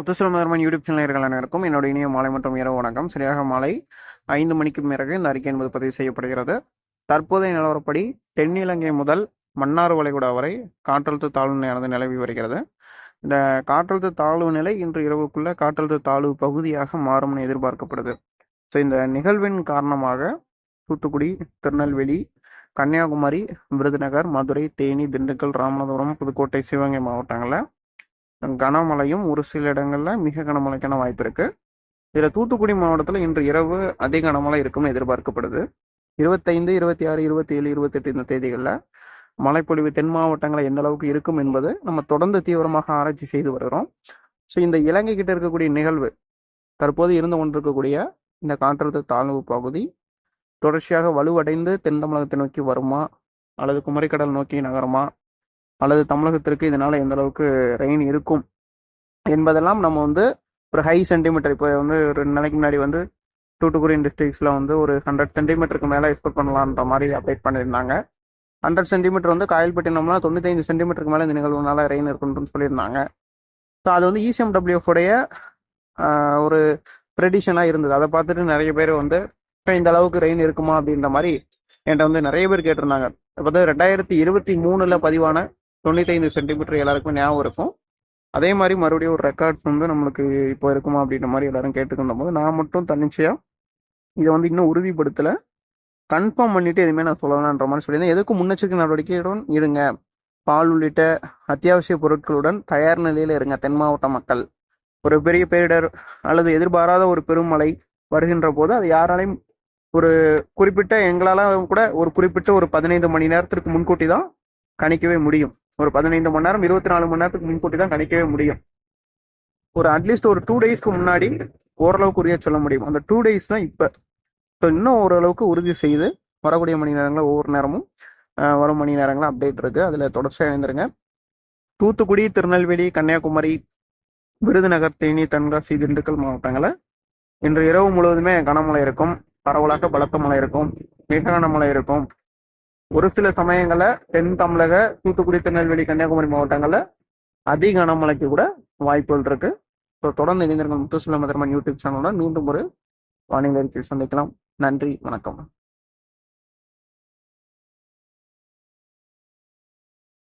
முத்துசிலமதர்மன் YouTube channel அனைவருக்கும் என்னோட இனிய மாலை மற்றும் இரவு வணக்கம். சரியாக மாலை ஐந்து மணிக்கு பிறகு இந்த அறிக்கை என்பது பதிவு செய்யப்படுகிறது. தற்போதைய நிலவரப்படி தென்னிலங்கை முதல் மன்னார் வளைகுடா வரை காற்றழுத்த தாழ்வு நிலையானது நிலவி வருகிறது. இந்த காற்றழுத்த தாழ்வு நிலை இன்று இரவுக்குள்ள காற்றழுத்த தாழ்வு பகுதியாக மாறும்னு எதிர்பார்க்கப்படுது. ஸோ இந்த நிகழ்வின் காரணமாக தூத்துக்குடி திருநெல்வேலி கன்னியாகுமரி விருதுநகர் மதுரை தேனி திண்டுக்கல் ராமநாதபுரம் புதுக்கோட்டை சிவகங்கை மாவட்டங்களில் கனமழையும் ஒரு சில இடங்களில் மிக கனமழைக்கான வாய்ப்பு இருக்கு. இதில் தூத்துக்குடி மாவட்டத்தில் இன்று இரவு அதிக கனமழை இருக்கும்னு எதிர்பார்க்கப்படுது. இருபத்தைந்து இருபத்தி ஆறு இருபத்தி ஏழு இருபத்தெட்டு இந்த தேதிகளில் மழைப்பொழிவு தென் மாவட்டங்களில் எந்த அளவுக்கு இருக்கும் என்பது நம்ம தொடர்ந்து தீவிரமாக ஆராய்ச்சி செய்து வருகிறோம். ஸோ இந்த இலங்கை கிட்ட இருக்கக்கூடிய நிகழ்வு தற்போது இருந்து கொண்டிருக்கக்கூடிய இந்த காற்றழுத்த தாழ்வு பகுதி தொடர்ச்சியாக வலுவடைந்து தென் தமிழகத்தை நோக்கி வருமா? அல்லது குமரிக்கடல் நோக்கி நகருமா? அல்லது தமிழகத்திற்கு இதனால எந்த அளவுக்கு ரெயின் இருக்கும் என்பதெல்லாம் நம்ம வந்து ஒரு ஹை சென்டிமீட்டர் இப்போ வந்து ஒரு ரெண்டு நாளைக்கு முன்னாடி வந்து தூத்துக்குடி டிஸ்ட்ரிக்ஸில் வந்து ஒரு ஹண்ட்ரட் சென்டிமீட்டருக்கு மேலே எக்ஸ்பெக்ட் பண்ணலான்ற மாதிரி அப்டேட் பண்ணியிருந்தாங்க. ஹண்ட்ரட் சென்டிமீட்டர் வந்து காயல்பட்டினம்னா தொண்ணூத்தைந்து சென்டிமீட்டருக்கு மேலே இந்த நிகழ்வுனால ரெயின் இருக்குன்னு சொல்லியிருந்தாங்க. ஸோ அது வந்து இசிஎம்டபிள்யூஎஃப் உடைய ஒரு ப்ரெடிஷனாக இருந்தது. அதை பார்த்துட்டு நிறைய பேர் வந்து இந்த அளவுக்கு ரெயின் இருக்குமா? அப்படின்ற மாதிரி என்கிட்ட வந்து நிறைய பேர் கேட்டிருந்தாங்க. இப்போ ரெண்டாயிரத்தி இருபத்தி மூணில் பதிவான தொண்ணூத்தைந்து சென்டிமீட்டர் எல்லாருக்குமே ஞாபகம் இருக்கும். அதே மாதிரி மறுபடியும் ஒரு ரெக்கார்ட்ஸ் வந்து நம்மளுக்கு இப்போ இருக்குமா அப்படின்ற மாதிரி எல்லாரும் கேட்டுக்கின்ற போது நான் மட்டும் தன்னிச்சையா இதை வந்து இன்னும் உறுதிப்படுத்தலை. கன்ஃபார்ம் பண்ணிட்டு எதுவுமே நான் சொல்லலான்ற மாதிரி சொல்லியிருந்தேன். எதுக்கும் முன்னெச்சரிக்கை நடவடிக்கையுடன் இருங்க. பால் உள்ளிட்ட அத்தியாவசிய பொருட்களுடன் தயார் நிலையில் இருங்க தென் மாவட்ட மக்கள். ஒரு பெரிய பேரிடர் அல்லது எதிர்பாராத ஒரு பெருமழை வருகின்ற போது அது யாராலையும் ஒரு குறிப்பிட்ட எங்களால கூட ஒரு குறிப்பிட்ட ஒரு பதினைந்து மணி நேரத்திற்கு முன்கூட்டி தான் கணிக்கவே முடியும். ஒரு பதினைந்து மணி நேரம் இருபத்தி நாலு மணி நேரத்துக்கு முன்கூட்டி தான் கணிக்கவே முடியும். ஒரு அட்லீஸ்ட் ஒரு டூ டேஸ்க்கு முன்னாடி ஓரளவுக்கு உறுதியாக சொல்ல முடியும். அந்த டூ டேஸ் தான் இப்போ. ஸோ இன்னும் ஓரளவுக்கு உறுதி செய்து வரக்கூடிய மணி நேரங்களில் ஒவ்வொரு நேரமும் வரும் மணி நேரங்களும் அப்டேட் இருக்குது அதில் தொடர்ச்சியாக இணைந்துருங்க. தூத்துக்குடி திருநெல்வேலி கன்னியாகுமரி விருதுநகர் தேனி தென்காசி திண்டுக்கல் மாவட்டங்களில் இன்று இரவு முழுவதுமே கனமழை இருக்கும். பரவலாக பலத்த மழை இருக்கும். மிக கனமழை இருக்கும். ஒரு சில சமயங்கள்ல தென் தமிழக தூத்துக்குடி திருநெல்வேலி கன்னியாகுமரி மாவட்டங்கள்ல அதிக கனமழைக்கு கூட வாய்ப்புகள் இருக்கு. ஸோ தொடர்ந்து இணைந்திருக்கும் முத்துசுல மதர்மன் யூடியூப் சேனலோட மீண்டும் ஒரு வானிலை அறிக்கையில் சந்திக்கலாம். நன்றி வணக்கம்.